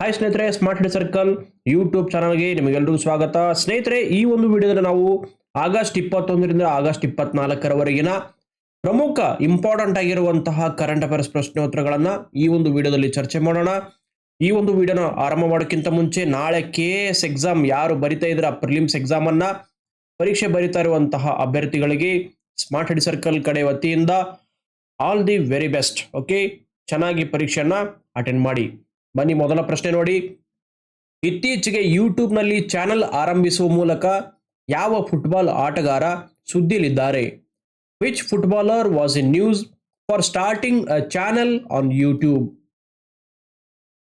Hi ಸ್ನೇಹಿತರೆ smart ಹಿಡ್ circle YouTube ಚಾನಲ್ಗೆ ನಿಮಗೆಲ್ಲರಿಗೂ ಸ್ವಾಗತ. ಸ್ನೇಹಿತರೆ, ಈ ಒಂದು ವಿಡಿಯೋದಲ್ಲಿ ನಾವು ಆಗಸ್ಟ್ ಇಪ್ಪತ್ತೊಂದರಿಂದ ಆಗಸ್ಟ್ ಇಪ್ಪತ್ನಾಲ್ಕರವರೆಗಿನ ಪ್ರಮುಖ ಇಂಪಾರ್ಟೆಂಟ್ ಆಗಿರುವಂತಹ ಕರೆಂಟ್ ಅಫೇರ್ಸ್ ಪ್ರಶ್ನೋತ್ತರಗಳನ್ನು ಈ ಒಂದು ವಿಡಿಯೋದಲ್ಲಿ ಚರ್ಚೆ ಮಾಡೋಣ. ಈ ಒಂದು ವಿಡಿಯೋನ ಆರಂಭ ಮಾಡೋಕ್ಕಿಂತ ಮುಂಚೆ ನಾಳೆ ಕೆ ಎಕ್ಸಾಮ್ ಯಾರು ಬರಿತಾ ಇದ್ರ ಪ್ರಿಲಿಮ್ಸ್ ಎಕ್ಸಾಮ್ ಅನ್ನ ಪರೀಕ್ಷೆ ಬರಿತಾ ಇರುವಂತಹ ಅಭ್ಯರ್ಥಿಗಳಿಗೆ ಸ್ಮಾರ್ಟ್ ಹಿಡ್ ಸರ್ಕಲ್ ಕಡೆ ವತಿಯಿಂದ all the very best okay ಚೆನ್ನಾಗಿ ಪರೀಕ್ಷೆಯನ್ನ ಅಟೆಂಡ್ ಮಾಡಿ. ಬನ್ನಿ ಮೊದಲ ಪ್ರಶ್ನೆ ನೋಡಿ. ಇತ್ತೀಚೆಗೆ ಯೂಟ್ಯೂಬ್ನಲ್ಲಿ ಚಾನೆಲ್ ಆರಂಭಿಸುವ ಮೂಲಕ ಯಾವ ಫುಟ್ಬಾಲ್ ಆಟಗಾರ ಸುದ್ದಿಲಿದ್ದಾರೆ which footballer was in news for starting a channel on YouTube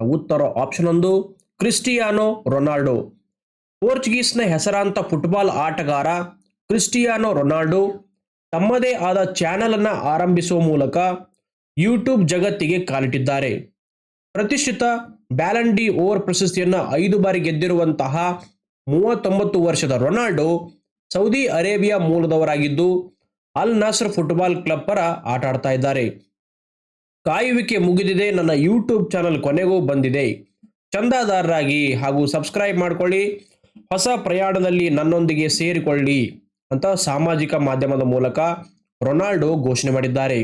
ಉತ್ತರ ಆಪ್ಷನ್ ಒಂದು, ಕ್ರಿಸ್ಟಿಯಾನೋ ರೊನಾಲ್ಡೋ. ಪೋರ್ಚುಗೀಸ್ನ ಹೆಸರಾಂತ ಫುಟ್ಬಾಲ್ ಆಟಗಾರ ಕ್ರಿಸ್ಟಿಯಾನೋ ರೊನಾಲ್ಡೋ ತಮ್ಮದೇ ಆದ ಚಾನೆಲ್ ಅನ್ನು ಆರಂಭಿಸುವ ಮೂಲಕ ಯೂಟ್ಯೂಬ್ ಜಗತ್ತಿಗೆ ಕಾಲಿಟ್ಟಿದ್ದಾರೆ. ಪ್ರತಿಷ್ಠಿತ ಬ್ಯಾಲಂಡಿ ಓವರ್ ಪ್ರಶಸ್ತಿಯನ್ನು ಐದು ಬಾರಿ ಗೆದ್ದಿರುವಂತಹ ಮೂವತ್ತೊಂಬತ್ತು ವರ್ಷದ ರೊನಾಲ್ಡೋ ಸೌದಿ ಅರೇಬಿಯಾ ಮೂಲದವರಾಗಿದ್ದು ಅಲ್ ನಾಸರ್ ಫುಟ್ಬಾಲ್ ಕ್ಲಬ್ ಪರ ಆಟ ಆಡ್ತಾ ಇದ್ದಾರೆ. ಕಾಯುವಿಕೆ ಮುಗಿದಿದೆ, ನನ್ನ ಯೂಟ್ಯೂಬ್ ಚಾನಲ್ ಕೊನೆಗೂ ಬಂದಿದೆ. ಚಂದಾದಾರರಾಗಿ ಹಾಗೂ ಸಬ್ಸ್ಕ್ರೈಬ್ ಮಾಡಿಕೊಳ್ಳಿ, ಹೊಸ ಪ್ರಯಾಣದಲ್ಲಿ ನನ್ನೊಂದಿಗೆ ಸೇರಿಕೊಳ್ಳಿ ಅಂತ ಸಾಮಾಜಿಕ ಮಾಧ್ಯಮದ ಮೂಲಕ ರೊನಾಲ್ಡೋ ಘೋಷಣೆ ಮಾಡಿದ್ದಾರೆ.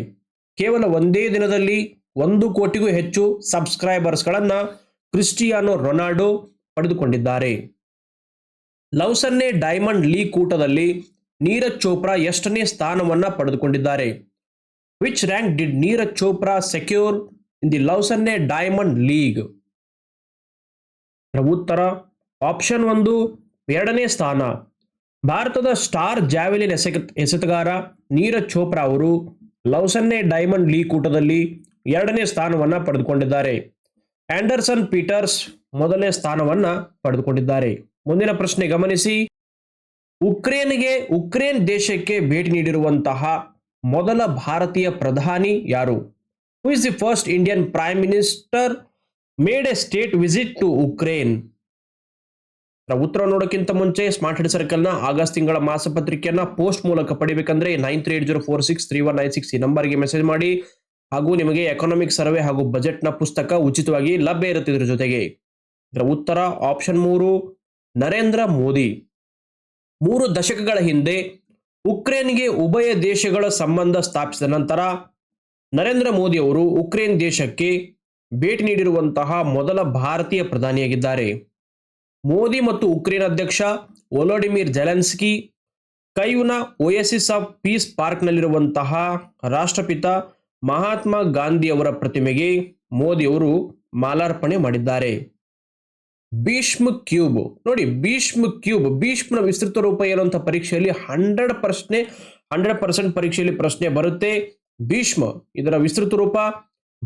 ಕೇವಲ ಒಂದೇ ದಿನದಲ್ಲಿ ಒಂದು ಕೋಟಿಗೂ ಹೆಚ್ಚು ಸಬ್ಸ್ಕ್ರೈಬರ್ಸ್ಗಳನ್ನು ಕ್ರಿಸ್ಟಿಯಾನೋ ರೊನಾಲ್ಡೊ ಪಡೆದುಕೊಂಡಿದ್ದಾರೆ. ಲವ್ಸನ್ನೆ ಡೈಮಂಡ್ ಲೀಗ್ ಕೂಟದಲ್ಲಿ ನೀರಜ್ ಚೋಪ್ರಾ ಎಷ್ಟನೇ ಸ್ಥಾನವನ್ನ ಪಡೆದುಕೊಂಡಿದ್ದಾರೆ. Which rank did Neeraj Chopra secure in the Lausanne diamond league? ಉತ್ತರ, ಆಪ್ಷನ್ ಒಂದು ಎರಡನೇ ಸ್ಥಾನ. ಭಾರತದ ಸ್ಟಾರ್ ಜಾವೆಲಿನ್ ಎಸೆತ, ಎಸೆತಗಾರ ನೀರಜ್ ಚೋಪ್ರಾ ಅವರು ಲವ್ಸನ್ನೆ ಡೈಮಂಡ್ ಲೀಗ್ ಕೂಟದಲ್ಲಿ ಎರಡನೇ ಸ್ಥಾನವನ್ನ ಪಡೆದುಕೊಂಡಿದ್ದಾರೆ. ಆಂಡರ್ಸನ್ ಪೀಟರ್ಸ್ ಮೊದಲನೇ ಸ್ಥಾನವನ್ನ ಪಡೆದುಕೊಂಡಿದ್ದಾರೆ. ಮುಂದಿನ ಪ್ರಶ್ನೆ ಗಮನಿಸಿ. ಉಕ್ರೇನ್ಗೆ, ಉಕ್ರೇನ್ ದೇಶಕ್ಕೆ ಭೇಟಿ ನೀಡಿರುವಂತಹ ಮೊದಲ ಭಾರತೀಯ ಪ್ರಧಾನಿ ಯಾರು? Who is the first Indian prime minister made a state visit to Ukraine ಉತ್ತರ ನೋಡೋಕ್ಕಿಂತ ಮುಂಚೆ ಸ್ಮಾರ್ಟ್ ಹೆಡ್ ಸರ್ಕಲ್ನ ಆಗಸ್ಟ್ ತಿಂಗಳ ಮಾಸಪತ್ರಿಕೆಯನ್ನ ಪೋಸ್ಟ್ ಮೂಲಕ ಪಡಿಬೇಕಂದ್ರೆ nine three eight zero four six three one nine six ಈ ನಂಬರ್ಗೆ ಮೆಸೇಜ್ ಮಾಡಿ. ಹಾಗೂ ನಿಮಗೆ ಎಕನಾಮಿಕ್ ಸರ್ವೆ ಹಾಗೂ ಬಜೆಟ್ನ ಪುಸ್ತಕ ಉಚಿತವಾಗಿ ಲಭ್ಯ ಇರುತ್ತೆ ಇದ್ರ ಜೊತೆಗೆ. ಇದರ ಉತ್ತರ ಆಪ್ಷನ್ ಮೂರು, ನರೇಂದ್ರ ಮೋದಿ. ಮೂರು ದಶಕಗಳ ಹಿಂದೆ ಉಕ್ರೇನ್ಗೆ ಉಭಯ ದೇಶಗಳ ಸಂಬಂಧ ಸ್ಥಾಪಿಸಿದ ನಂತರ ನರೇಂದ್ರ ಮೋದಿ ಅವರು ಉಕ್ರೇನ್ ದೇಶಕ್ಕೆ ಭೇಟಿ ನೀಡಿರುವಂತಹ ಮೊದಲ ಭಾರತೀಯ ಪ್ರಧಾನಿಯಾಗಿದ್ದಾರೆ. ಮೋದಿ ಮತ್ತು ಉಕ್ರೇನ್ ಅಧ್ಯಕ್ಷ ಒಲೋಡಿಮಿರ್ ಜೆಲೆನ್ಸ್ಕಿ ಕೈವ್ನ ಓಯಸಿಸ್ ಆಫ್ ಪೀಸ್ ಪಾರ್ಕ್ನಲ್ಲಿರುವಂತಹ ರಾಷ್ಟ್ರಪಿತ ಮಹಾತ್ಮ ಗಾಂಧಿ ಅವರ ಪ್ರತಿಮೆಗೆ ಮೋದಿ ಅವರು ಮಾಲಾರ್ಪಣೆ ಮಾಡಿದ್ದಾರೆ. ಭೀಷ್ಮ ಕ್ಯೂಬ್. ನೋಡಿ, ಭೀಷ್ಮ ಕ್ಯೂಬ್, ಭೀಷ್ಮನ ವಿಸ್ತೃತ ರೂಪ ಏನು ಪರೀಕ್ಷೆಯಲ್ಲಿ ಹಂಡ್ರೆಡ್ ಪ್ರಶ್ನೆ, ಹಂಡ್ರೆಡ್ ಪರ್ಸೆಂಟ್ ಪರೀಕ್ಷೆಯಲ್ಲಿ ಪ್ರಶ್ನೆ ಬರುತ್ತೆ. ಭೀಷ್ಮ, ಇದರ ವಿಸ್ತೃತ ರೂಪ,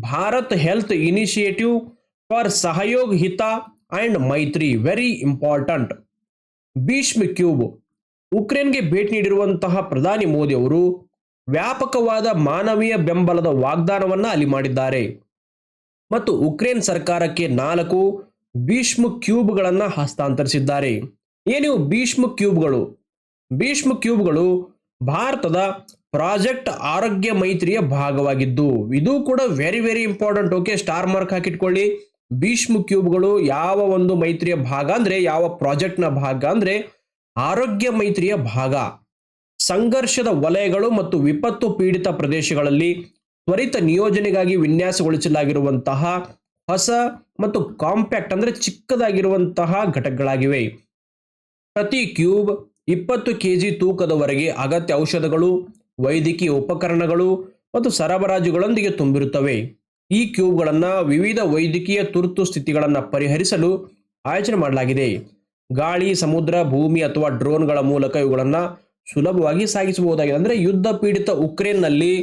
ಭಾರತ್ ಹೆಲ್ತ್ ಇನಿಷಿಯೇಟಿವ್ ಫಾರ್ ಸಹಯೋಗ ಹಿತ ಅಂಡ್ ಮೈತ್ರಿ, ವೆರಿ ಇಂಪಾರ್ಟೆಂಟ್. ಭೀಷ್ಮ ಕ್ಯೂಬ್. ಉಕ್ರೇನ್ಗೆ ಭೇಟಿ ನೀಡಿರುವಂತಹ ಪ್ರಧಾನಿ ಮೋದಿ ಅವರು ವ್ಯಾಪಕವಾದ ಮಾನವೀಯ ಬೆಂಬಲದ ವಾಗ್ದಾನವನ್ನ ಅಲ್ಲಿ ಮಾಡಿದ್ದಾರೆ. ಮತ್ತು ಉಕ್ರೇನ್ ಸರ್ಕಾರಕ್ಕೆ ನಾಲ್ಕು ಭೀಷ್ಮ ಕ್ಯೂಬ್ಗಳನ್ನು ಹಸ್ತಾಂತರಿಸಿದ್ದಾರೆ. ಏನು ಭೀಷ್ಮ ಕ್ಯೂಬ್ಗಳು? ಭೀಷ್ಮ ಕ್ಯೂಬ್ಗಳು ಭಾರತದ ಪ್ರಾಜೆಕ್ಟ್ ಆರೋಗ್ಯ ಮೈತ್ರಿಯ ಭಾಗವಾಗಿದ್ದು, ಇದು ಕೂಡ very very important okay star mark ಹಾಕಿಟ್ಕೊಳ್ಳಿ. Bhishma ಕ್ಯೂಬ್ಗಳು ಯಾವ ಒಂದು ಮೈತ್ರಿಯ ಭಾಗ ಅಂದ್ರೆ, ಯಾವ ಪ್ರಾಜೆಕ್ಟ್ನ ಭಾಗ ಅಂದ್ರೆ, ಆರೋಗ್ಯ ಮೈತ್ರಿಯ ಭಾಗ. ಸಂಘರ್ಷದ ವಲಯಗಳು ಮತ್ತು ವಿಪತ್ತು ಪೀಡಿತ ಪ್ರದೇಶಗಳಲ್ಲಿ ತ್ವರಿತ ನಿಯೋಜನೆಗಾಗಿ ವಿನ್ಯಾಸಗೊಳಿಸಲಾಗಿರುವಂತಹ ಹೊಸ ಮತ್ತು ಕಾಂಪ್ಯಾಕ್ಟ್ ಅಂದರೆ ಚಿಕ್ಕದಾಗಿರುವಂತಹ ಘಟಕಗಳಾಗಿವೆ. ಪ್ರತಿ ಕ್ಯೂಬ್ ಇಪ್ಪತ್ತು ಕೆ ಜಿ ತೂಕದವರೆಗೆ ಅಗತ್ಯ ಔಷಧಗಳು, ವೈದ್ಯಕೀಯ ಉಪಕರಣಗಳು ಮತ್ತು ಸರಬರಾಜುಗಳೊಂದಿಗೆ ತುಂಬಿರುತ್ತವೆ. ಈ ಕ್ಯೂಬ್ಗಳನ್ನು ವಿವಿಧ ವೈದ್ಯಕೀಯ ತುರ್ತು ಸ್ಥಿತಿಗಳನ್ನು ಪರಿಹರಿಸಲು ಆಯೋಜನೆ ಮಾಡಲಾಗಿದೆ. ಗಾಳಿ, ಸಮುದ್ರ, ಭೂಮಿ ಅಥವಾ ಡ್ರೋನ್ಗಳ ಮೂಲಕ ಇವುಗಳನ್ನು ಸುಲಭವಾಗಿ ಸಾಗಿಸಬಹುದಾಗಿದೆ. ಅಂದ್ರೆ ಯುದ್ಧ ಪೀಡಿತ ಉಕ್ರೇನ್ನಲ್ಲಿ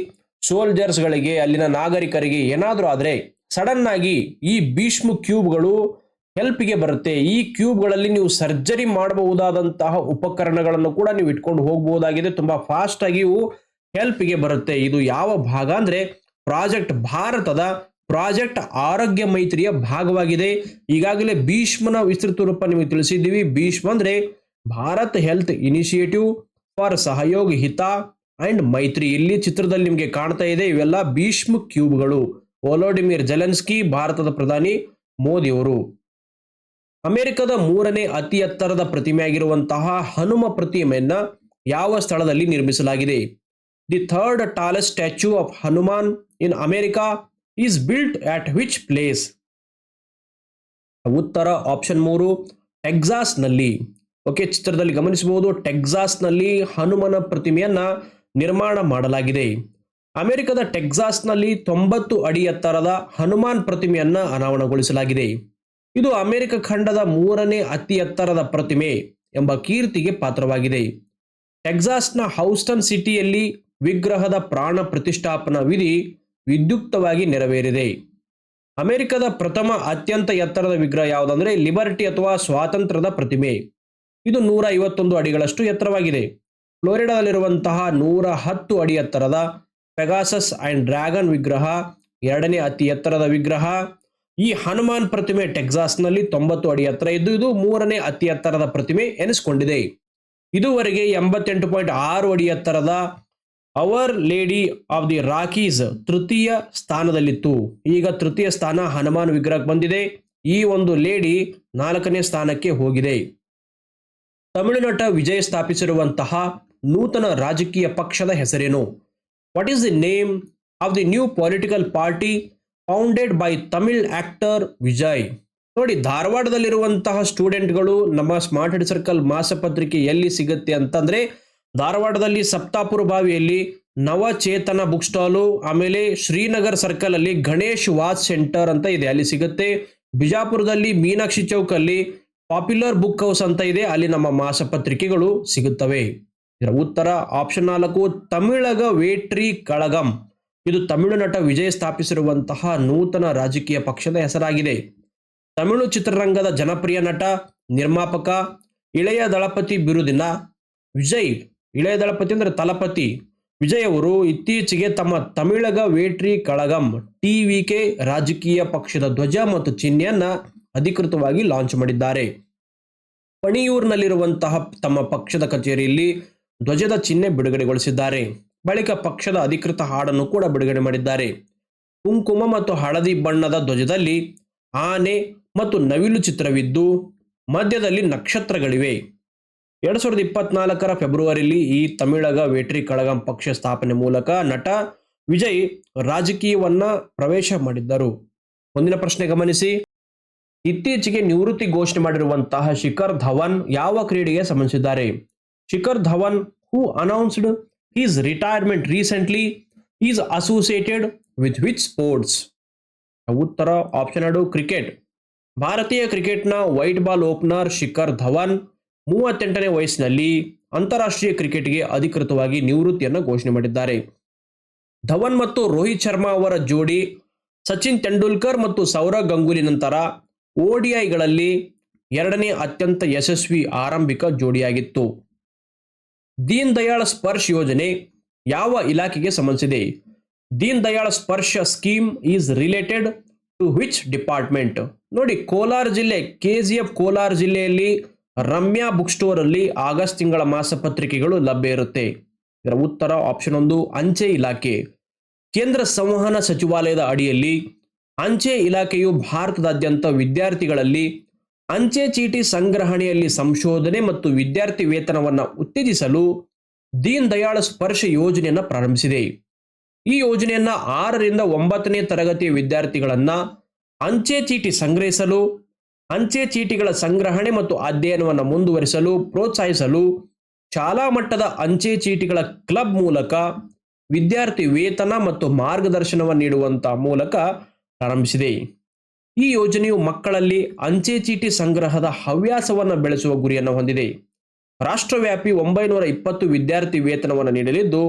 ಸೋಲ್ಜರ್ಸ್ಗಳಿಗೆ, ಅಲ್ಲಿನ ನಾಗರಿಕರಿಗೆ ಏನಾದರೂ ಆದರೆ ಸಡನ್ ಆಗಿ ಈ ಭೀಷ್ಮ ಕ್ಯೂಬ್ಗಳು ಹೆಲ್ಪ್ಗೆ ಬರುತ್ತೆ. ಈ ಕ್ಯೂಬ್ಗಳಲ್ಲಿ ನೀವು ಸರ್ಜರಿ ಮಾಡಬಹುದಾದಂತಹ ಉಪಕರಣಗಳನ್ನು ಕೂಡ ನೀವು ಇಟ್ಕೊಂಡು ಹೋಗಬಹುದಾಗಿದೆ. ತುಂಬಾ ಫಾಸ್ಟ್ ಆಗಿ ಇವು ಹೆಲ್ಪ್ಗೆ ಬರುತ್ತೆ. ಇದು ಯಾವ ಭಾಗ ಅಂದ್ರೆ ಪ್ರಾಜೆಕ್ಟ್ ಭಾರತದ ಪ್ರಾಜೆಕ್ಟ್ ಆರೋಗ್ಯ ಮೈತ್ರಿಯ ಭಾಗವಾಗಿದೆ. ಈಗಾಗಲೇ ಭೀಷ್ಮನ ವಿಸ್ತೃತ ರೂಪ ನಿಮಗೆ ತಿಳಿಸಿದ್ದೀವಿ. ಭೀಷ್ಮ ಅಂದ್ರೆ ಭಾರತ್ ಹೆಲ್ತ್ ಇನಿಷಿಯೇಟಿವ್ ಫಾರ್ ಸಹಯೋಗ ಹಿತ ಅಂಡ್ ಮೈತ್ರಿ. ಇಲ್ಲಿ ಚಿತ್ರದಲ್ಲಿ ನಿಮಗೆ ಕಾಣ್ತಾ ಇದೆ ಇವೆಲ್ಲ ಭೀಷ್ಮ ಕ್ಯೂಬ್ಗಳು. ವೊಲೋಡಿಮಿರ್ ಜೆಲೆನ್ಸ್ಕಿ, ಭಾರತದ ಪ್ರಧಾನಿ ಮೋದಿ ಅವರು. ಅಮೆರಿಕದ ಮೂರನೇ ಅತಿ ಎತ್ತರದ ಪ್ರತಿಮೆಯಾಗಿರುವಂತಹ ಹನುಮ ಪ್ರತಿಮೆಯನ್ನ ಯಾವ ಸ್ಥಳದಲ್ಲಿ ನಿರ್ಮಿಸಲಾಗಿದೆ? The third tallest statue of Hanuman in America is built at which place? ಉತ್ತರ ಆಪ್ಷನ್ ಮೂರು, ಟೆಕ್ಸಾಸ್ನಲ್ಲಿ. ಓಕೆ, ಚಿತ್ರದಲ್ಲಿ ಗಮನಿಸಬಹುದು, ಟೆಕ್ಸಾಸ್ನಲ್ಲಿ ಹನುಮನ ಪ್ರತಿಮೆಯನ್ನ ನಿರ್ಮಾಣ ಮಾಡಲಾಗಿದೆ. ಅಮೆರಿಕದ ಟೆಕ್ಸಾಸ್ನಲ್ಲಿ ತೊಂಬತ್ತು ಅಡಿ ಎತ್ತರದ ಹನುಮಾನ್ ಪ್ರತಿಮೆಯನ್ನ ಅನಾವರಣಗೊಳಿಸಲಾಗಿದೆ. ಇದು ಅಮೆರಿಕ ಖಂಡದ ಮೂರನೇ ಅತಿ ಎತ್ತರದ ಪ್ರತಿಮೆ ಎಂಬ ಕೀರ್ತಿಗೆ ಪಾತ್ರವಾಗಿದೆ. ಟೆಕ್ಸಾಸ್ನ ಹೌಸ್ಟನ್ ಸಿಟಿಯಲ್ಲಿ ವಿಗ್ರಹದ ಪ್ರಾಣ ಪ್ರತಿಷ್ಠಾಪನಾ ವಿಧಿ ವಿದ್ಯುಕ್ತವಾಗಿ ನೆರವೇರಿದೆ. ಅಮೆರಿಕದ ಪ್ರಥಮ ಅತ್ಯಂತ ಎತ್ತರದ ವಿಗ್ರಹ ಯಾವುದಂದ್ರೆ, ಲಿಬರ್ಟಿ ಅಥವಾ ಸ್ವಾತಂತ್ರ್ಯದ ಪ್ರತಿಮೆ. ಇದು ನೂರ ಐವತ್ತೊಂದು ಅಡಿಗಳಷ್ಟು ಎತ್ತರವಾಗಿದೆ. ಫ್ಲೋರಿಡಾದಲ್ಲಿರುವಂತಹ ನೂರ ಹತ್ತು ಅಡಿ ಎತ್ತರದ ಪೆಗಾಸಸ್ ಅಂಡ್ ಡ್ರ್ಯಾಗನ್ ವಿಗ್ರಹ, ಎರಡನೇ ಅತಿ ಎತ್ತರದ ವಿಗ್ರಹ, ಈ ಹನುಮಾನ್ ಪ್ರತಿಮೆ ಟೆಕ್ಸಾಸ್ನಲ್ಲಿ ತೊಂಬತ್ತು ಅಡಿ ಎತ್ತರ ಇದ್ದು, ಇದು ಮೂರನೇ ಅತಿ ಎತ್ತರದ ಪ್ರತಿಮೆ ಎನಿಸಿಕೊಂಡಿದೆ. ಇದುವರೆಗೆ ಎಂಬತ್ತೆಂಟು ಪಾಯಿಂಟ್ ಆರು ಅಡಿ ಎತ್ತರದ our lady of the Rockies ತೃತೀಯ ಸ್ಥಾನದಲ್ಲಿತ್ತು. ಈಗ ತೃತೀಯ ಸ್ಥಾನ ಹನುಮಾನ್ ವಿಗ್ರಹಕ್ಕೆ ಬಂದಿದೆ. ಈ ಒಂದು ಲೇಡಿ ನಾಲ್ಕನೇ ಸ್ಥಾನಕ್ಕೆ ಹೋಗಿದೆ. ತಮಿಳುನಟ ವಿಜಯ್ ಸ್ಥಾಪಿಸಿರುವಂತಹ ನೂತನ ರಾಜಕೀಯ ಪಕ್ಷದ ಹೆಸರೇನು? What is the name of the new political party founded by Tamil actor Vijay ನೋಡಿ, ಧಾರವಾಡದಲ್ಲಿರುವಂತಹ ಸ್ಟೂಡೆಂಟ್ಗಳು ನಮ್ಮ ಸ್ಮಾರ್ಟ್ ಹೆಡ್ ಸರ್ಕಲ್ ಮಾಸಪತ್ರಿಕೆ ಎಲ್ಲಿ ಸಿಗುತ್ತೆ ಅಂತಂದ್ರೆ, ಧಾರವಾಡದಲ್ಲಿ ಸಪ್ತಾಪುರ ಬಾವಿಯಲ್ಲಿ ನವಚೇತನ ಬುಕ್ ಸ್ಟಾಲು, ಆಮೇಲೆ ಶ್ರೀನಗರ್ ಸರ್ಕಲ್ ಅಲ್ಲಿ ಗಣೇಶ್ ವಾಚ್ ಸೆಂಟರ್ ಅಂತ ಇದೆ. ಅಲ್ಲಿ ಸಿಗುತ್ತೆ. ಬಿಜಾಪುರದಲ್ಲಿ ಮೀನಾಕ್ಷಿ ಚೌಕಲ್ಲಿ ಪಾಪ್ಯುಲರ್ ಬುಕ್ ಹೌಸ್ ಅಂತ ಇದೆ. ಅಲ್ಲಿ ನಮ್ಮ ಮಾಸಪತ್ರಿಕೆಗಳು ಸಿಗುತ್ತವೆ. ಇದರ ಉತ್ತರ ಆಪ್ಷನ್ ನಾಲ್ಕು, ತಮಿಳಗ ವೇಟ್ರಿ ಕಳಗಂ. ಇದು ತಮಿಳು ನಟ ವಿಜಯ್ ಸ್ಥಾಪಿಸಿರುವಂತಹ ನೂತನ ರಾಜಕೀಯ ಪಕ್ಷದ ಹೆಸರಾಗಿದೆ. ತಮಿಳು ಚಿತ್ರರಂಗದ ಜನಪ್ರಿಯ ನಟ, ನಿರ್ಮಾಪಕ, ಇಳೆಯ ದಳಪತಿ ಬಿರುದಿನ, ವಿಜಯ್, ಇಳೆಯ ದಳಪತಿ ಅಂದ್ರೆ ತಲಪತಿ. ವಿಜಯ್ ಅವರು ಇತ್ತೀಚೆಗೆ ತಮ್ಮ ತಮಿಳಗ ವೇಟ್ರಿ ಕಳಗಂ, ಟಿವಿಕೆ ರಾಜಕೀಯ ಪಕ್ಷದ ಧ್ವಜ ಮತ್ತು ಚಿಹ್ನೆಯನ್ನ ಅಧಿಕೃತವಾಗಿ ಲಾಂಚ್ ಮಾಡಿದ್ದಾರೆ. ಪಣಿಯೂರಿನಲ್ಲಿರುವಂತಹ ತಮ್ಮ ಪಕ್ಷದ ಕಚೇರಿಯಲ್ಲಿ ಧ್ವಜದ ಚಿಹ್ನೆ ಬಿಡುಗಡೆಗೊಳಿಸಿದ್ದಾರೆ. ಬಳಿಕ ಪಕ್ಷದ ಅಧಿಕೃತ ಹಾಡನ್ನು ಕೂಡ ಬಿಡುಗಡೆ ಮಾಡಿದ್ದಾರೆ. ಕುಂಕುಮ ಮತ್ತು ಹಳದಿ ಬಣ್ಣದ ಧ್ವಜದಲ್ಲಿ ಆನೆ ಮತ್ತು ನವಿಲು ಚಿತ್ರವಿದ್ದು, ಮಧ್ಯದಲ್ಲಿ ನಕ್ಷತ್ರಗಳಿವೆ. ಎರಡು ಸಾವಿರದ ಇಪ್ಪತ್ನಾಲ್ಕರ ಫೆಬ್ರವರಿಯಲ್ಲಿ ಈ ತಮಿಳಗ ವೇಟ್ರಿ ಕಳಗಂ ಪಕ್ಷ ಸ್ಥಾಪನೆ ಮೂಲಕ ನಟ ವಿಜಯ್ ರಾಜಕೀಯವನ್ನ ಪ್ರವೇಶ ಮಾಡಿದ್ದರು. ಮುಂದಿನ ಪ್ರಶ್ನೆ ಗಮನಿಸಿ. ಇತ್ತೀಚೆಗೆ ನಿವೃತ್ತಿ ಘೋಷಣೆ ಮಾಡಿರುವಂತಹ ಶಿಖರ್ ಧವನ್ ಯಾವ ಕ್ರೀಡೆಗೆ ಸಂಬಂಧಿಸಿದ್ದಾರೆ? Shikhar Dhawan who announced his retirement recently is associated with which sports ಉತ್ತರ ಆಪ್ಷನ್ ಎರಡು ಕ್ರಿಕೆಟ್ ಭಾರತೀಯ ಕ್ರಿಕೆಟ್ನ white ball opener Shikhar Dhawan, ಮೂವತ್ತೆಂಟನೇ ವಯಸ್ಸಿನಲ್ಲಿ ಅಂತಾರಾಷ್ಟ್ರೀಯ ಕ್ರಿಕೆಟ್ಗೆ ಅಧಿಕೃತವಾಗಿ ನಿವೃತ್ತಿಯನ್ನು ಘೋಷಣೆ ಮಾಡಿದ್ದಾರೆ. ಧವನ್ ಮತ್ತು ರೋಹಿತ್ ಶರ್ಮಾ ಅವರ ಜೋಡಿ ಸಚಿನ್ ತೆಂಡೂಲ್ಕರ್ ಮತ್ತು ಸೌರವ್ ಗಂಗೂಲಿ ನಂತರ ಓಡಿಐಗಳಲ್ಲಿ ಎರಡನೇ ಅತ್ಯಂತ ಯಶಸ್ವಿ ಆರಂಭಿಕ ಜೋಡಿಯಾಗಿತ್ತು. ದೀನ್ ದಯಾಳ್ ಸ್ಪರ್ಶ್ ಯೋಜನೆ ಯಾವ ಇಲಾಖೆಗೆ ಸಂಬಂಧಿಸಿದೆ? Deen Dayal Sparsh scheme is related to which department? ನೋಡಿ, ಕೋಲಾರ ಜಿಲ್ಲೆ ಕೆಜಿಎಫ್ ಕೋಲಾರ ಜಿಲ್ಲೆಯಲ್ಲಿ ರಮ್ಯಾ ಬುಕ್ ಸ್ಟೋರ್ ಅಲ್ಲಿ ಆಗಸ್ಟ್ ತಿಂಗಳ ಮಾಸಪತ್ರಿಕೆಗಳು ಲಭ್ಯ ಇರುತ್ತೆ. ಇದರ ಉತ್ತರ ಆಪ್ಷನ್ ಒಂದು, ಅಂಚೆ ಇಲಾಖೆ. ಕೇಂದ್ರ ಸಂವಹನ ಸಚಿವಾಲಯದ ಅಡಿಯಲ್ಲಿ ಅಂಚೆ ಇಲಾಖೆಯು ಭಾರತದಾದ್ಯಂತ ವಿದ್ಯಾರ್ಥಿಗಳಲ್ಲಿ ಅಂಚೆ ಚೀಟಿ ಸಂಗ್ರಹಣೆಯಲ್ಲಿ ಸಂಶೋಧನೆ ಮತ್ತು ವಿದ್ಯಾರ್ಥಿ ವೇತನವನ್ನು ಉತ್ತೇಜಿಸಲು ದೀನ್ ದಯಾಳ ಸ್ಪರ್ಶ ಯೋಜನೆಯನ್ನು ಪ್ರಾರಂಭಿಸಿದೆ. ಈ ಯೋಜನೆಯನ್ನು ಆರರಿಂದ ಒಂಬತ್ತನೇ ತರಗತಿಯ ವಿದ್ಯಾರ್ಥಿಗಳನ್ನ ಅಂಚೆ ಚೀಟಿ ಸಂಗ್ರಹಿಸಲು, ಅಂಚೆ ಚೀಟಿಗಳ ಸಂಗ್ರಹಣೆ ಮತ್ತು ಅಧ್ಯಯನವನ್ನು ಮುಂದುವರಿಸಲು, ಪ್ರೋತ್ಸಾಹಿಸಲು ಶಾಲಾ ಮಟ್ಟದ ಅಂಚೆ ಚೀಟಿಗಳ ಕ್ಲಬ್ ಮೂಲಕ ವಿದ್ಯಾರ್ಥಿ ವೇತನ ಮತ್ತು ಮಾರ್ಗದರ್ಶನವನ್ನು ನೀಡುವಂತಹ ಮೂಲಕ ಪ್ರಾರಂಭಿಸಿದೆ. ಈ ಯೋಜನೆಯು ಮಕ್ಕಳಲ್ಲಿ ಅಂಚೆ ಚೀಟಿ ಸಂಗ್ರಹದ ಹವ್ಯಾಸವನ್ನು ಬೆಳೆಸುವ ಗುರಿಯನ್ನು ಹೊಂದಿದೆ. ರಾಷ್ಟ್ರವ್ಯಾಪಿ ಒಂಬೈನೂರ ಇಪ್ಪತ್ತು ವಿದ್ಯಾರ್ಥಿ ವೇತನವನ್ನು ನೀಡಲಿದ್ದು,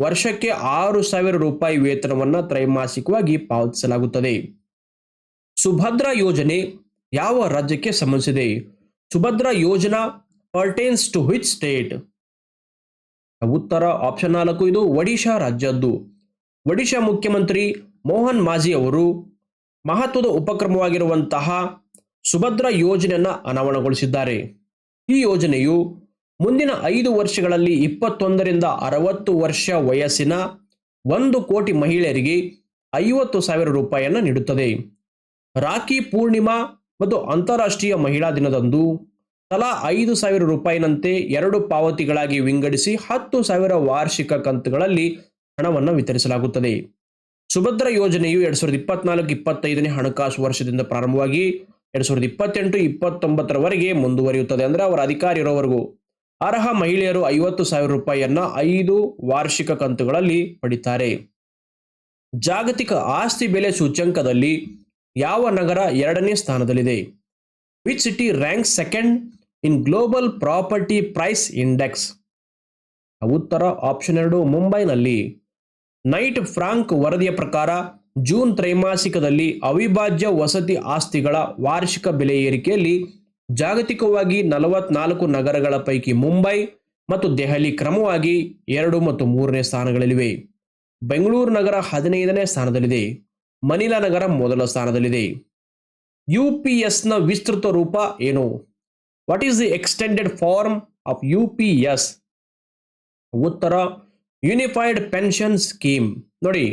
ವರ್ಷಕ್ಕೆ ಆರು ಸಾವಿರ ರೂಪಾಯಿ ವೇತನವನ್ನು ತ್ರೈಮಾಸಿಕವಾಗಿ ಪಾವತಿಸಲಾಗುತ್ತದೆ. ಸುಭದ್ರ ಯೋಜನೆ ಯಾವ ರಾಜ್ಯಕ್ಕೆ ಸಂಬಂಧಿಸಿದೆ? Subhadra Yojana pertains to which state ಉತ್ತರ ಆಪ್ಷನ್ ನಾಲ್ಕು ಇದು ಒಡಿಶಾ ರಾಜ್ಯದ್ದು. ಒಡಿಶಾ ಮುಖ್ಯಮಂತ್ರಿ ಮೋಹನ್ ಮಾಜಿ ಅವರು ಮಹತ್ವದ ಉಪಕ್ರಮವಾಗಿರುವಂತಹ ಸುಭದ್ರ ಯೋಜನೆಯನ್ನು ಅನಾವರಣಗೊಳಿಸಿದ್ದಾರೆ. ಈ ಯೋಜನೆಯು ಮುಂದಿನ ಐದು ವರ್ಷಗಳಲ್ಲಿ ಇಪ್ಪತ್ತೊಂದರಿಂದ ಅರವತ್ತು ವರ್ಷ ವಯಸ್ಸಿನ ಒಂದು ಕೋಟಿ ಮಹಿಳೆಯರಿಗೆ ಐವತ್ತು ಸಾವಿರ ರೂಪಾಯಿಯನ್ನು ನೀಡುತ್ತದೆ. ರಾಖಿ ಪೂರ್ಣಿಮಾ ಮತ್ತು ಅಂತಾರಾಷ್ಟ್ರೀಯ ಮಹಿಳಾ ದಿನದಂದು ತಲಾ ಐದು ಸಾವಿರ ರೂಪಾಯಿನಂತೆ ಎರಡು ಪಾವತಿಗಳಾಗಿ ವಿಂಗಡಿಸಿ ಹತ್ತು ಸಾವಿರ ವಾರ್ಷಿಕ ಕಂತುಗಳಲ್ಲಿ ಹಣವನ್ನು ವಿತರಿಸಲಾಗುತ್ತದೆ. ಸುಭದ್ರ ಯೋಜನೆಯು ಎರಡ್ ಸಾವಿರದ ಇಪ್ಪತ್ನಾಲ್ಕು, ಇಪ್ಪತ್ತೈದನೇ ಹಣಕಾಸು ವರ್ಷದಿಂದ ಪ್ರಾರಂಭವಾಗಿ ಎರಡ್ ಸಾವಿರದ ಇಪ್ಪತ್ತೆಂಟು, ಇಪ್ಪತ್ತೊಂಬತ್ತರವರೆಗೆ ಮುಂದುವರಿಯುತ್ತದೆ ಅಂದ್ರೆ ಅವರ ಅಧಿಕಾರಿ ಇರೋವರೆಗೂ ಅರ್ಹ ಮಹಿಳೆಯರು ಐವತ್ತು ಸಾವಿರ ರೂಪಾಯಿಯನ್ನ ಐದು ವಾರ್ಷಿಕ ಕಂತುಗಳಲ್ಲಿ ಪಡಿತಾರೆ. ಜಾಗತಿಕ ಆಸ್ತಿ ಬೆಲೆ ಸೂಚ್ಯಂಕದಲ್ಲಿ ಯಾವ ನಗರ ಎರಡನೇ ಸ್ಥಾನದಲ್ಲಿದೆ? Which city ranked second in global property price index? ಉತ್ತರ ಆಪ್ಷನ್ ಎರಡು, ಮುಂಬೈನಲ್ಲಿ. ನೈಟ್ ಫ್ರಾಂಕ್ ವರದಿಯ ಪ್ರಕಾರ ಜೂನ್ ತ್ರೈಮಾಸಿಕದಲ್ಲಿ ಅವಿಭಾಜ್ಯ ವಸತಿ ಆಸ್ತಿಗಳ ವಾರ್ಷಿಕ ಬೆಲೆ ಏರಿಕೆಯಲ್ಲಿ ಜಾಗತಿಕವಾಗಿ ನಲವತ್ನಾಲ್ಕು ನಗರಗಳ ಪೈಕಿ ಮುಂಬೈ ಮತ್ತು ದೆಹಲಿ ಕ್ರಮವಾಗಿ ಎರಡು ಮತ್ತು ಮೂರನೇ ಸ್ಥಾನಗಳಲ್ಲಿವೆ. ಬೆಂಗಳೂರು ನಗರ ಹದಿನೈದನೇ ಸ್ಥಾನದಲ್ಲಿದೆ. ಮನಿಲಾ ನಗರ ಮೊದಲ ಸ್ಥಾನದಲ್ಲಿದೆ. ಯು ಪಿ ಎಸ್ನ ವಿಸ್ತೃತ ರೂಪ ಏನು? What is the extended form of U P S ಉತ್ತರ ಯೂನಿಫೈಡ್ ಪೆನ್ಷನ್ ಸ್ಕೀಮ್ ನೋಡಿ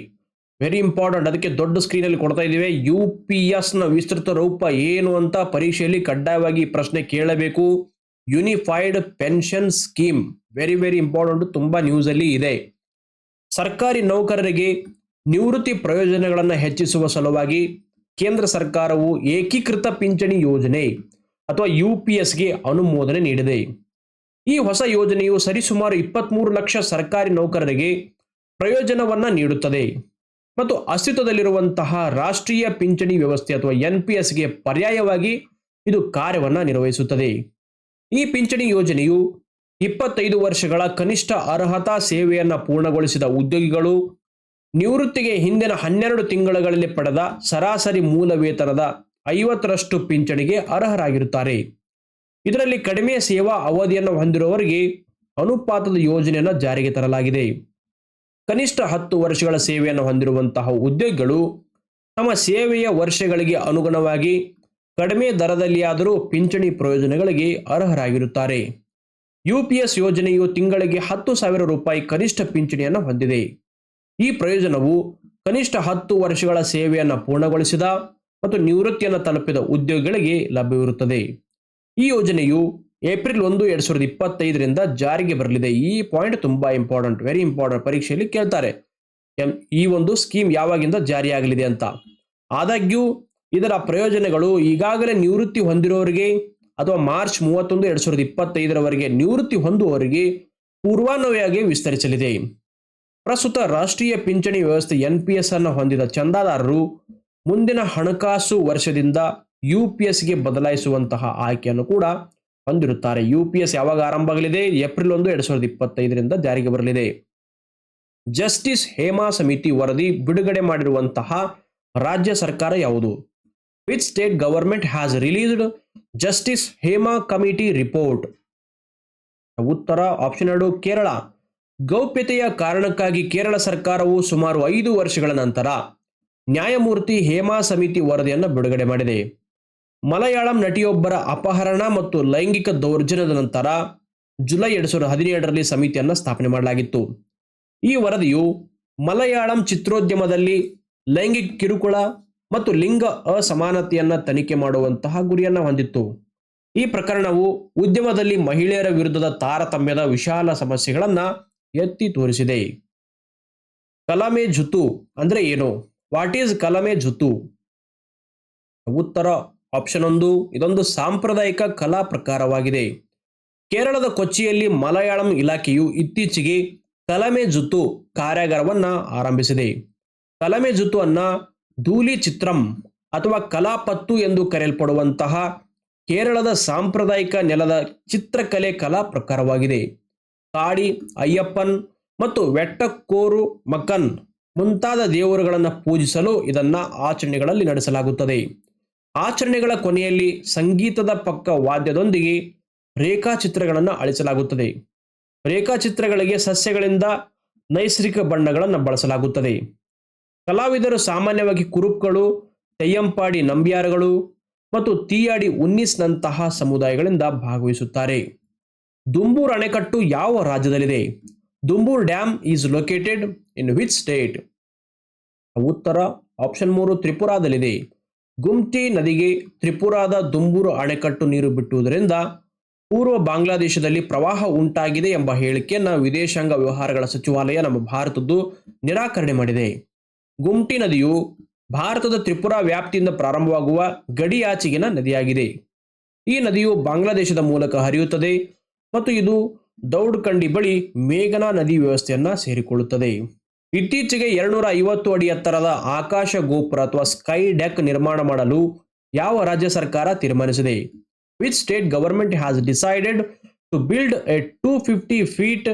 ವೆರಿ ಇಂಪಾರ್ಟೆಂಟ್ ಅದಕ್ಕೆ ದೊಡ್ಡ ಸ್ಕ್ರೀನಲ್ಲಿ ಕೊಡ್ತಾ ಇದ್ದೀವಿ. ಯು ಪಿ ಎಸ್ನ ವಿಸ್ತೃತ ರೂಪ ಏನು ಅಂತ ಪರೀಕ್ಷೆಯಲ್ಲಿ ಕಡ್ಡಾಯವಾಗಿ ಪ್ರಶ್ನೆ ಕೇಳಬೇಕು. Unified pension scheme very very important ತುಂಬಾ ನ್ಯೂಸ್ ಅಲ್ಲಿ ಇದೆ. ಸರ್ಕಾರಿ ನೌಕರರಿಗೆ ನಿವೃತ್ತಿ ಪ್ರಯೋಜನಗಳನ್ನು ಹೆಚ್ಚಿಸುವ ಸಲುವಾಗಿ ಕೇಂದ್ರ ಸರ್ಕಾರವು ಏಕೀಕೃತ ಪಿಂಚಣಿ ಯೋಜನೆ ಅಥವಾ ಯು ಪಿ ಎಸ್ಗೆ ಅನುಮೋದನೆ ನೀಡಿದೆ. ಈ ಹೊಸ ಯೋಜನೆಯು ಸರಿಸುಮಾರು ಇಪ್ಪತ್ತ್ಮೂರು ಲಕ್ಷ ಸರ್ಕಾರಿ ನೌಕರರಿಗೆ ಪ್ರಯೋಜನವನ್ನ ನೀಡುತ್ತದೆ. ಮತ್ತು ಅಸ್ತಿತ್ವದಲ್ಲಿರುವಂತಹ ರಾಷ್ಟ್ರೀಯ ಪಿಂಚಣಿ ವ್ಯವಸ್ಥೆ ಅಥವಾ ಎನ್ ಪಿ ಎಸ್ಗೆ ಪರ್ಯಾಯವಾಗಿ ಇದು ಕಾರ್ಯವನ್ನು ನಿರ್ವಹಿಸುತ್ತದೆ. ಈ ಪಿಂಚಣಿ ಯೋಜನೆಯು ಇಪ್ಪತ್ತೈದು ವರ್ಷಗಳ ಕನಿಷ್ಠ ಅರ್ಹತಾ ಸೇವೆಯನ್ನು ಪೂರ್ಣಗೊಳಿಸಿದ ಉದ್ಯೋಗಿಗಳು, ನಿವೃತ್ತಿಗೆ ಹಿಂದಿನ ಹನ್ನೆರಡು ತಿಂಗಳುಗಳಲ್ಲಿ ಪಡೆದ ಸರಾಸರಿ ಮೂಲ ವೇತನದ ಐವತ್ತರಷ್ಟು ಪಿಂಚಣಿಗೆ ಅರ್ಹರಾಗಿರುತ್ತಾರೆ. ಇದರಲ್ಲಿ ಕಡಿಮೆ ಸೇವಾ ಅವಧಿಯನ್ನು ಹೊಂದಿರುವವರಿಗೆ ಅನುಪಾತದ ಯೋಜನೆಯನ್ನು ಜಾರಿಗೆ ತರಲಾಗಿದೆ. ಕನಿಷ್ಠ ಹತ್ತು ವರ್ಷಗಳ ಸೇವೆಯನ್ನು ಹೊಂದಿರುವಂತಹ ಉದ್ಯೋಗಿಗಳು ತಮ್ಮ ಸೇವೆಯ ವರ್ಷಗಳಿಗೆ ಅನುಗುಣವಾಗಿ ಕಡಿಮೆ ದರದಲ್ಲಿಯಾದರೂ ಪಿಂಚಣಿ ಪ್ರಯೋಜನಗಳಿಗೆ ಅರ್ಹರಾಗಿರುತ್ತಾರೆ. ಯುಪಿಎಸ್ ಯೋಜನೆಯು ತಿಂಗಳಿಗೆ ಹತ್ತು ಸಾವಿರ ರೂಪಾಯಿ ಕನಿಷ್ಠ ಪಿಂಚಣಿಯನ್ನು ಹೊಂದಿದೆ. ಈ ಪ್ರಯೋಜನವು ಕನಿಷ್ಠ ಹತ್ತು ವರ್ಷಗಳ ಸೇವೆಯನ್ನು ಪೂರ್ಣಗೊಳಿಸಿದ ಮತ್ತು ನಿವೃತ್ತಿಯನ್ನು ತಲುಪಿದ ಉದ್ಯೋಗಿಗಳಿಗೆ ಲಭ್ಯವಿರುತ್ತದೆ. ಈ ಯೋಜನೆಯು ಏಪ್ರಿಲ್ ಒಂದು, ಎರಡ್ ಸಾವಿರದ ಇಪ್ಪತ್ತೈದರಿಂದ ಜಾರಿಗೆ ಬರಲಿದೆ. ಈ ಪಾಯಿಂಟ್ ತುಂಬಾ ಇಂಪಾರ್ಟೆಂಟ್ ವೆರಿ ಇಂಪಾರ್ಟೆಂಟ್ ಪರೀಕ್ಷೆಯಲ್ಲಿ ಕೇಳ್ತಾರೆ. ಈ ಒಂದು ಸ್ಕೀಮ್ ಯಾವಾಗಿಂದ ಜಾರಿಯಾಗಲಿದೆ ಅಂತ. ಆದಾಗ್ಯೂ, ಇದರ ಪ್ರಯೋಜನಗಳು ಈಗಾಗಲೇ ನಿವೃತ್ತಿ ಹೊಂದಿರುವವರಿಗೆ ಅಥವಾ ಮಾರ್ಚ್ ಮೂವತ್ತೊಂದು, ಎರಡ್ ಸಾವಿರದ ಇಪ್ಪತ್ತೈದರವರೆಗೆ ನಿವೃತ್ತಿ ಹೊಂದುವವರಿಗೆ ಪೂರ್ವಾನ್ವಯವಾಗಿ ವಿಸ್ತರಿಸಲಿದೆ. ಪ್ರಸ್ತುತ ರಾಷ್ಟ್ರೀಯ ಪಿಂಚಣಿ ವ್ಯವಸ್ಥೆ ಎನ್ ಪಿ ಎಸ್ ಅನ್ನು ಹೊಂದಿದ ಚಂದಾದಾರರು ಮುಂದಿನ ಹಣಕಾಸು ವರ್ಷದಿಂದ ಯು ಪಿ ಎಸ್ಗೆ ಬದಲಾಯಿಸುವಂತಹ ಆಯ್ಕೆಯನ್ನು ಕೂಡ ಹೊಂದಿರುತ್ತಾರೆ. ಯು ಪಿ ಎಸ್ ಯಾವಾಗ ಆರಂಭ ಆಗಲಿದೆ ಏಪ್ರಿಲ್ ಒಂದು, ಎರಡ್ ಸಾವಿರದ ಇಪ್ಪತ್ತೈದರಿಂದ ಜಾರಿಗೆ ಬರಲಿದೆ. ಜಸ್ಟಿಸ್ ಹೇಮಾ ಸಮಿತಿ ವರದಿ ಬಿಡುಗಡೆ ಮಾಡಿರುವಂತಹ ರಾಜ್ಯ ಸರ್ಕಾರ ಯಾವುದು? Which state government has released justice Hema committee report ಉತ್ತರ ಆಪ್ಷನ್ ಎರಡು, ಕೇರಳ. ಗೌಪ್ಯತೆಯ ಕಾರಣಕ್ಕಾಗಿ ಕೇರಳ ಸರ್ಕಾರವು ಸುಮಾರು ಐದು ವರ್ಷಗಳ ನಂತರ ನ್ಯಾಯಮೂರ್ತಿ ಹೇಮಾ ಸಮಿತಿ ವರದಿಯನ್ನು ಬಿಡುಗಡೆ ಮಾಡಿದೆ. ಮಲಯಾಳಂ ನಟಿಯೊಬ್ಬರ ಅಪಹರಣ ಮತ್ತು ಲೈಂಗಿಕ ದೌರ್ಜನ್ಯದ ನಂತರ ಜುಲೈ ಎರಡ್ ಸಾವಿರದ ಹದಿನೇಳರಲ್ಲಿ ಸಮಿತಿಯನ್ನು ಸ್ಥಾಪನೆ ಮಾಡಲಾಗಿತ್ತು. ಈ ವರದಿಯು ಮಲಯಾಳಂ ಚಿತ್ರೋದ್ಯಮದಲ್ಲಿ ಲೈಂಗಿಕ ಕಿರುಕುಳ ಮತ್ತು ಲಿಂಗ ಅಸಮಾನತೆಯನ್ನ ತನಿಖೆ ಮಾಡುವಂತಹ ಗುರಿಯನ್ನು ಹೊಂದಿತ್ತು. ಈ ಪ್ರಕರಣವು ಉದ್ಯಮದಲ್ಲಿ ಮಹಿಳೆಯರ ವಿರುದ್ಧದ ತಾರತಮ್ಯದ ವಿಶಾಲ ಸಮಸ್ಯೆಗಳನ್ನ ಎತ್ತಿ ತೋರಿಸಿದೆ. ಕಲಮೆ ಜುತು ಅಂದ್ರೆ ಏನು? ವಾಟ್ ಈಸ್ ಕಲಮೆ ಜುತು ಉತ್ತರ ಆಪ್ಷನ್ ಒಂದು, ಇದೊಂದು ಸಾಂಪ್ರದಾಯಿಕ ಕಲಾ ಪ್ರಕಾರವಾಗಿದೆ. ಕೇರಳದ ಕೊಚ್ಚಿಯಲ್ಲಿ ಮಲಯಾಳಂ ಇಲಾಖೆಯು ಇತ್ತೀಚೆಗೆ ಕಲಮೆ ಜುತ್ತು ಕಾರ್ಯಾಗಾರವನ್ನ ಆರಂಭಿಸಿದೆ. ಕಲಮೆ ಜುತ್ತುವನ್ನು ಧೂಲಿ ಚಿತ್ರಂ ಅಥವಾ ಕಲಾಪತ್ತು ಎಂದು ಕರೆಯಲ್ಪಡುವಂತಹ ಕೇರಳದ ಸಾಂಪ್ರದಾಯಿಕ ನೆಲದ ಚಿತ್ರಕಲೆ ಕಲಾ ಪ್ರಕಾರವಾಗಿದೆ. ಕಾಡಿ, ಅಯ್ಯಪ್ಪನ್ ಮತ್ತು ವೆಟ್ಟಕ್ಕೋರು ಮಕ್ಕನ್ ಮುಂತಾದ ದೇವರುಗಳನ್ನು ಪೂಜಿಸಲು ಇದನ್ನ ಆಚರಣೆಗಳಲ್ಲಿ ನಡೆಸಲಾಗುತ್ತದೆ. ಆಚರಣೆಗಳ ಕೊನೆಯಲ್ಲಿ ಸಂಗೀತದ ಪಕ್ಕ ವಾದ್ಯದೊಂದಿಗೆ ರೇಖಾಚಿತ್ರಗಳನ್ನು ಅಳಿಸಲಾಗುತ್ತದೆ. ರೇಖಾಚಿತ್ರಗಳಿಗೆ ಸಸ್ಯಗಳಿಂದ ನೈಸರ್ಗಿಕ ಬಣ್ಣಗಳನ್ನು ಬಳಸಲಾಗುತ್ತದೆ. ಕಲಾವಿದರು ಸಾಮಾನ್ಯವಾಗಿ ಕುರುಪ್ಗಳು, ತೆಯ್ಯಂಪಾಡಿ ನಂಬಿಯಾರ್ಗಳು ಮತ್ತು ತೀಯಾಡಿ ಉನ್ನಿಸ್ನಂತಹ ಸಮುದಾಯಗಳಿಂದ ಭಾಗವಹಿಸುತ್ತಾರೆ. ದುಂಬೂರ್ ಅಣೆಕಟ್ಟು ಯಾವ ರಾಜ್ಯದಲ್ಲಿದೆ? Dumbur dam is located in which state? ಉತ್ತರ ಆಪ್ಷನ್ ಮೂರು ತ್ರಿಪುರಾದಲ್ಲಿದೆ. ಗುಮ್ತಿ ನದಿಗೆ ತ್ರಿಪುರಾದ ದುಂಬೂರು ಅಣೆಕಟ್ಟು ನೀರು ಬಿಟ್ಟುವುದರಿಂದ ಪೂರ್ವ ಬಾಂಗ್ಲಾದೇಶದಲ್ಲಿ ಪ್ರವಾಹ ಉಂಟಾಗಿದೆ ಎಂಬ ಹೇಳಿಕೆಯನ್ನು ವಿದೇಶಾಂಗ ವ್ಯವಹಾರಗಳ ಸಚಿವಾಲಯ ನಮ್ಮ ಭಾರತದ್ದು ನಿರಾಕರಣೆ ಮಾಡಿದೆ. ಗುಮ್ಟಿ ನದಿಯು ಭಾರತದ ತ್ರಿಪುರಾ ವ್ಯಾಪ್ತಿಯಿಂದ ಪ್ರಾರಂಭವಾಗುವ ಗಡಿಯಾಚೆಗಿನ ನದಿಯಾಗಿದೆ. ಈ ನದಿಯು ಬಾಂಗ್ಲಾದೇಶದ ಮೂಲಕ ಹರಿಯುತ್ತದೆ ಮತ್ತು ಇದು ದೌಡ್ಕಂಡಿ ಬಳಿ ಮೇಘನಾ ನದಿ ವ್ಯವಸ್ಥೆಯನ್ನು ಸೇರಿಕೊಳ್ಳುತ್ತದೆ. ಇತ್ತೀಚೆಗೆ ಎರಡ್ನೂರ ಐವತ್ತು ಅಡಿ ಎತ್ತರದ ಆಕಾಶ ಗೋಪುರ ಅಥವಾ ಸ್ಕೈ ಡೆಕ್ ನಿರ್ಮಾಣ ಮಾಡಲು ಯಾವ ರಾಜ್ಯ ಸರ್ಕಾರ ತೀರ್ಮಾನಿಸಿದೆ? Which state government has decided to build a two fifty feet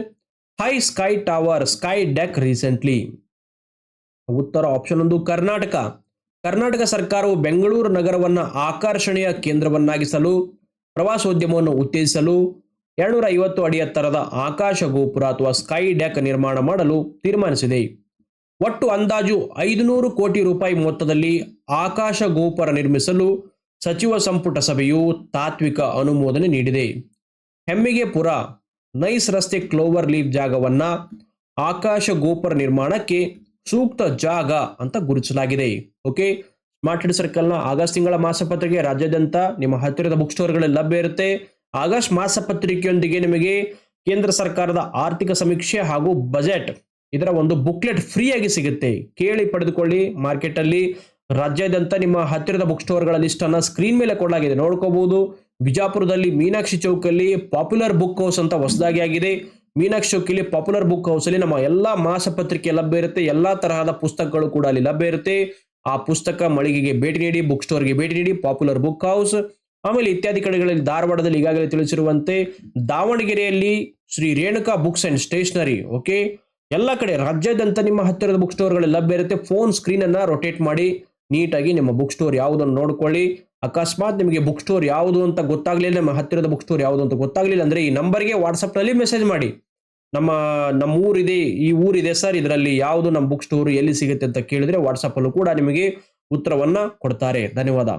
high sky tower sky deck recently ಉತ್ತರ ಆಪ್ಷನ್ ಒಂದು, ಕರ್ನಾಟಕ. ಕರ್ನಾಟಕ ಸರ್ಕಾರವು ಬೆಂಗಳೂರು ನಗರವನ್ನು ಆಕರ್ಷಣೆಯ ಕೇಂದ್ರವನ್ನಾಗಿಸಲು, ಪ್ರವಾಸೋದ್ಯಮವನ್ನು ಉತ್ತೇಜಿಸಲು ಎರಡ್ನೂರ ಐವತ್ತು ಅಡಿ ಎತ್ತರದ ಆಕಾಶ ಗೋಪುರ ಅಥವಾ ಸ್ಕೈ ಡೆಕ್ ನಿರ್ಮಾಣ ಮಾಡಲು ತೀರ್ಮಾನಿಸಿದೆ. ಒಟ್ಟು ಅಂದಾಜು ಐದುನೂರು ಕೋಟಿ ರೂಪಾಯಿ ಮೊತ್ತದಲ್ಲಿ ಆಕಾಶ ಗೋಪುರ ನಿರ್ಮಿಸಲು ಸಚಿವ ಸಂಪುಟ ಸಭೆಯು ತಾತ್ವಿಕ ಅನುಮೋದನೆ ನೀಡಿದೆ. ಹೆಮ್ಮಿಗೆ ಪುರ ನೈಸ್ ರಸ್ತೆ ಕ್ಲೋವರ್ ಲೀಫ್ ಜಾಗವನ್ನ ಆಕಾಶ ಗೋಪುರ ನಿರ್ಮಾಣಕ್ಕೆ ಸೂಕ್ತ ಜಾಗ ಅಂತ ಗುರುತಿಸಲಾಗಿದೆ. ಓಕೆ? ಸ್ಮಾರ್ಟ್ ಸರ್ಕಲ್ನ ಆಗಸ್ಟ್ ತಿಂಗಳ ಮಾಸಪತ್ರಿಕೆ ರಾಜ್ಯಾದ್ಯಂತ ನಿಮ್ಮ ಹತ್ತಿರದ ಬುಕ್ ಸ್ಟೋರ್ಗಳಲ್ಲಿ ಲಭ್ಯ ಇರುತ್ತೆ. ಆಗಸ್ಟ್ ಮಾಸಪತ್ರಿಕೆಯೊಂದಿಗೆ ನಿಮಗೆ ಕೇಂದ್ರ ಸರ್ಕಾರದ ಆರ್ಥಿಕ ಸಮೀಕ್ಷೆ ಹಾಗೂ ಬಜೆಟ್ ಇದರ ಒಂದು ಬುಕ್ಲೆಟ್ ಫ್ರೀಯಾಗಿ ಸಿಗುತ್ತೆ. ಕೇಳಿ ಪಡೆದುಕೊಳ್ಳಿ ಮಾರ್ಕೆಟ್ ಅಲ್ಲಿ ರಾಜ್ಯಾದ್ಯಂತ ನಿಮ್ಮ ಹತ್ತಿರದ ಬುಕ್ ಸ್ಟೋರ್ಗಳ ಲಿಸ್ಟ್ ಅನ್ನ ಸ್ಕ್ರೀನ್ ಮೇಲೆ ಕೊಡಲಾಗಿದೆ. ನೋಡ್ಕೋಬಹುದು, ಬಿಜಾಪುರದಲ್ಲಿ ಮೀನಾಕ್ಷಿ ಚೌಕಲ್ಲಿ ಪಾಪ್ಯುಲರ್ ಬುಕ್ ಹೌಸ್ ಅಂತ ಹೊಸದಾಗಿ ಆಗಿದೆ. ಮೀನಾಕ್ಷಿ ಚೌಕಿಲಿ ಪಾಪ್ಯುಲರ್ ಬುಕ್ ಹೌಸ್ ಅಲ್ಲಿ ನಮ್ಮ ಎಲ್ಲಾ ಮಾಸಪತ್ರಿಕೆ ಲಭ್ಯ ಇರುತ್ತೆ. ಎಲ್ಲಾ ತರಹದ ಪುಸ್ತಕಗಳು ಕೂಡ ಅಲ್ಲಿ ಲಭ್ಯ ಇರುತ್ತೆ. ಆ ಪುಸ್ತಕ ಮಳಿಗೆಗೆ ಭೇಟಿ ನೀಡಿ, ಬುಕ್ ಸ್ಟೋರ್ಗೆ ಭೇಟಿ ನೀಡಿ ಪಾಪ್ಯುಲರ್ ಬುಕ್ ಹೌಸ್. ಆಮೇಲೆ ಇತ್ಯಾದಿ ಕಡೆಗಳಲ್ಲಿ ಧಾರವಾಡದಲ್ಲಿ ಈಗಾಗಲೇ ತಿಳಿಸಿರುವಂತೆ ದಾವಣಗೆರೆಯಲ್ಲಿ Shri Renuka books and stationery, okay? ಎಲ್ಲ ಕಡೆ ರಾಜ್ಯಾದ್ಯಂತ ನಿಮ್ಮ ಹತ್ತಿರದ ಬುಕ್ ಸ್ಟೋರ್ಗಳಲ್ಲಿ ಲಭ್ಯ ಇರುತ್ತೆ. ಫೋನ್ ಸ್ಕ್ರೀನ್ ಅನ್ನ ರೊಟೇಟ್ ಮಾಡಿ ನೀಟಾಗಿ ನಿಮ್ಮ ಬುಕ್ ಸ್ಟೋರ್ ಯಾವುದನ್ನು ನೋಡ್ಕೊಳ್ಳಿ. ಅಕಸ್ಮಾತ್ ನಿಮಗೆ ಬುಕ್ ಸ್ಟೋರ್ ಯಾವುದು ಅಂತ ಗೊತ್ತಾಗ್ಲಿಲ್ಲ, ನಮ್ಮ ಹತ್ತಿರದ ಬುಕ್ ಸ್ಟೋರ್ ಯಾವುದು ಅಂತ ಗೊತ್ತಾಗ್ಲಿಲ್ಲ ಅಂದ್ರೆ ಈ ನಂಬರ್ಗೆ ವಾಟ್ಸಪ್ನಲ್ಲಿ ಮೆಸೇಜ್ ಮಾಡಿ. ನಮ್ಮ ನಮ್ಮ ಊರಿದೆ ಈ ಊರಿದೆ ಸರ್, ಇದರಲ್ಲಿ ಯಾವುದು ನಮ್ಮ ಬುಕ್ ಸ್ಟೋರ್ ಎಲ್ಲಿ ಸಿಗುತ್ತೆ ಅಂತ ಕೇಳಿದ್ರೆ ವಾಟ್ಸಪ್ ಅಲ್ಲೂ ಕೂಡ ನಿಮಗೆ ಉತ್ತರವನ್ನ ಕೊಡ್ತಾರೆ. ಧನ್ಯವಾದ.